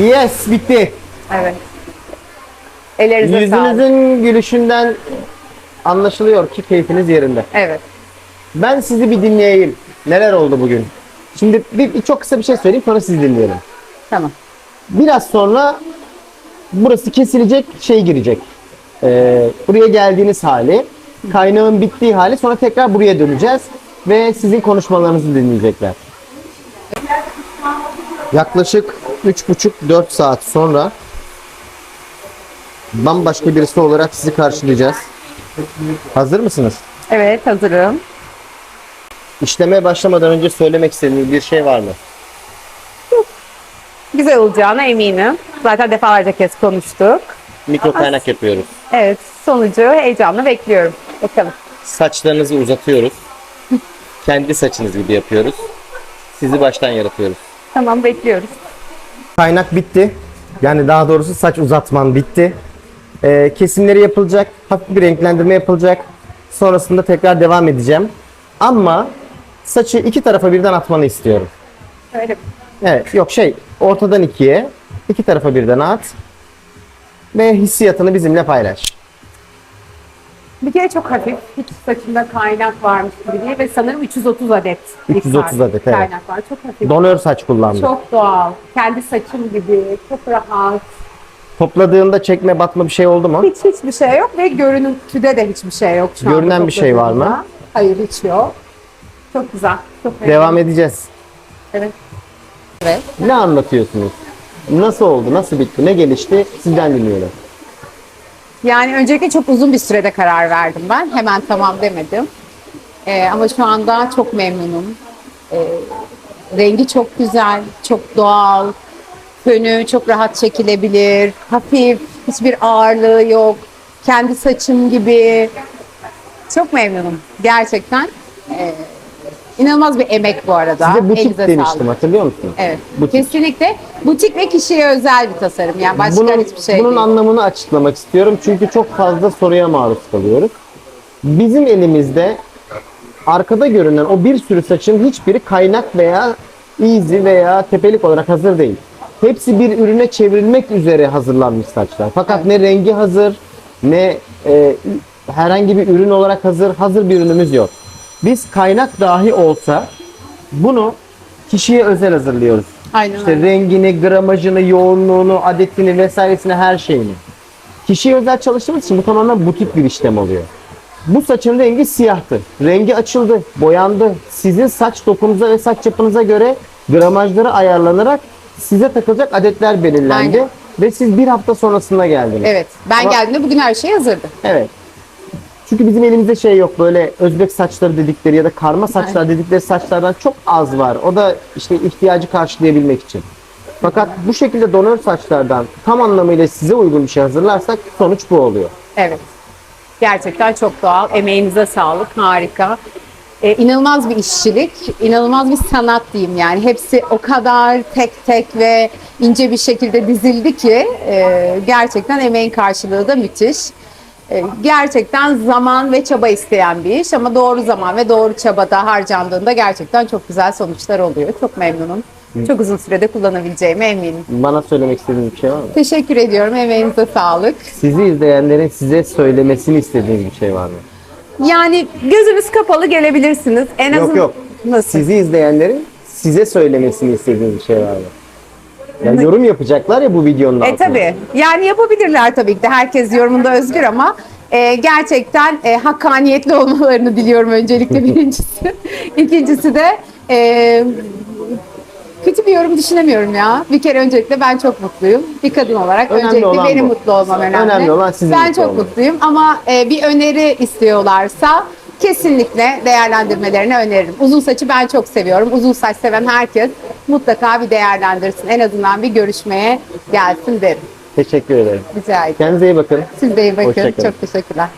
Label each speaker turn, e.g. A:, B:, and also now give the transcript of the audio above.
A: Yes bitti.
B: Evet. Ellerinize sağlık.
A: Yüzünüzün gülüşünden anlaşılıyor ki keyfiniz yerinde.
B: Evet.
A: Ben sizi bir dinleyeyim. Neler oldu bugün? Şimdi bir, bir çok kısa bir şey söyleyeyim sonra sizi dinleyelim.
B: Tamam.
A: Biraz sonra burası kesilecek, şey girecek. Ee, buraya geldiğiniz hali, kaynağın bittiği hali sonra tekrar buraya döneceğiz ve sizin konuşmalarınızı dinleyecekler. Yaklaşık 3,5-4 saat sonra bambaşka birisi olarak sizi karşılayacağız. Hazır mısınız?
B: Evet hazırım.
A: İşlemeye başlamadan önce söylemek istediğiniz bir şey var mı?
B: Güzel olacağına eminim. Zaten defalarca kez konuştuk.
A: Mikro kaynak yapıyoruz.
B: Evet sonucu heyecanla bekliyorum. Bakalım.
A: Saçlarınızı uzatıyoruz. Kendi saçınız gibi yapıyoruz. Sizi baştan yaratıyoruz.
B: Tamam bekliyoruz.
A: Kaynak bitti. Yani daha doğrusu saç uzatman bitti. Ee, kesimleri yapılacak. Hafif bir renklendirme yapılacak. Sonrasında tekrar devam edeceğim. Ama saçı iki tarafa birden atmanı istiyorum.
B: Öyle.
A: Evet, yok şey ortadan ikiye, iki tarafa birden at. Ve hissiyatını bizimle paylaş.
B: Bir kere çok hafif. Hiç saçında kaynak varmış gibi değil ve sanırım 330 adet.
A: 330 adet, evet.
B: Kaynak var. Çok hafif.
A: Donör saç kullandım.
B: Çok doğal. Kendi saçım gibi. Çok rahat.
A: Topladığında çekme batma bir şey oldu mu?
B: Hiç hiçbir şey yok ve görüntüde de hiçbir şey yok şu
A: Görünen bir şey var mı?
B: Hayır hiç yok. Çok güzel. Çok.
A: Devam edeceğiz.
B: Evet. Evet.
A: Ne anlatıyorsunuz? Nasıl oldu? Nasıl bitti? Ne gelişti? Sizden dinliyorum.
B: Yani öncelikle çok uzun bir sürede karar verdim ben. Hemen tamam demedim. Ee, ama şu anda çok memnunum. Ee, rengi çok güzel, çok doğal. Fönü çok rahat çekilebilir. Hafif, hiçbir ağırlığı yok. Kendi saçım gibi. Çok memnunum. Gerçekten. Ee, inanılmaz bir emek bu arada.
A: Size butik
B: Elinize
A: demiştim
B: sağlık.
A: hatırlıyor musun?
B: Evet.
A: Butik.
B: Kesinlikle. Butik ve kişiye özel bir tasarım. Yani başka
A: bunun,
B: hiçbir şey
A: bunun
B: değil.
A: anlamını açıklamak istiyorum çünkü çok fazla soruya maruz kalıyoruz. Bizim elimizde arkada görünen o bir sürü saçın hiçbiri kaynak veya easy veya tepelik olarak hazır değil. Hepsi bir ürüne çevrilmek üzere hazırlanmış saçlar. Fakat ne rengi hazır, ne e, herhangi bir ürün olarak hazır, hazır bir ürünümüz yok. Biz kaynak dahi olsa bunu kişiye özel hazırlıyoruz.
B: Aynen
A: İşte
B: öyle.
A: rengini, gramajını, yoğunluğunu, adetini vesairesini her şeyini. Kişiye özel çalıştığımız için bu tamamen butik bir işlem oluyor. Bu saçın rengi siyahtı. Rengi açıldı, boyandı. Sizin saç dokunuza ve saç yapınıza göre gramajları ayarlanarak size takılacak adetler belirlendi.
B: Aynen.
A: Ve siz bir hafta sonrasında geldiniz.
B: Evet. Ben
A: Ama-
B: geldiğimde bugün her şey hazırdı.
A: Evet. Çünkü bizim elimizde şey yok böyle Özbek saçları dedikleri ya da karma saçlar dedikleri saçlardan çok az var. O da işte ihtiyacı karşılayabilmek için. Fakat bu şekilde donör saçlardan tam anlamıyla size uygun bir şey hazırlarsak sonuç bu oluyor.
B: Evet. Gerçekten çok doğal. Emeğinize sağlık. Harika. Ee, inanılmaz bir işçilik, inanılmaz bir sanat diyeyim yani. Hepsi o kadar tek tek ve ince bir şekilde dizildi ki e, gerçekten emeğin karşılığı da müthiş. E, gerçekten zaman ve çaba isteyen bir iş ama doğru zaman ve doğru çabada harcandığında gerçekten çok güzel sonuçlar oluyor. Çok memnunum. Çok uzun sürede kullanabileceğime eminim.
A: Bana söylemek istediğiniz bir şey var mı?
B: Teşekkür ediyorum. Emeğinize sağlık.
A: Sizi izleyenlerin size söylemesini istediğiniz bir şey var mı?
B: Yani gözünüz kapalı gelebilirsiniz. En azından
A: Yok yok.
B: Nasıl?
A: Sizi izleyenlerin size söylemesini istediğiniz bir şey var mı? Ya yorum yapacaklar ya bu videonun
B: E
A: altına.
B: tabi. Yani yapabilirler tabii ki de. Herkes yorumunda özgür ama e, gerçekten e, hakkaniyetli olmalarını diliyorum öncelikle birincisi. İkincisi de e, kötü bir yorum düşünemiyorum ya. Bir kere öncelikle ben çok mutluyum. Bir kadın olarak
A: Önemli
B: öncelikle benim
A: bu.
B: mutlu olmam önemli.
A: Önemli olan sizin
B: Ben
A: mutlu
B: çok
A: olmanız.
B: mutluyum ama e, bir öneri istiyorlarsa kesinlikle değerlendirmelerini öneririm. Uzun saçı ben çok seviyorum. Uzun saç seven herkes mutlaka bir değerlendirsin. En azından bir görüşmeye gelsin derim.
A: Teşekkür ederim.
B: Rica ederim.
A: Kendinize iyi bakın.
B: Siz de iyi bakın. Çok teşekkürler.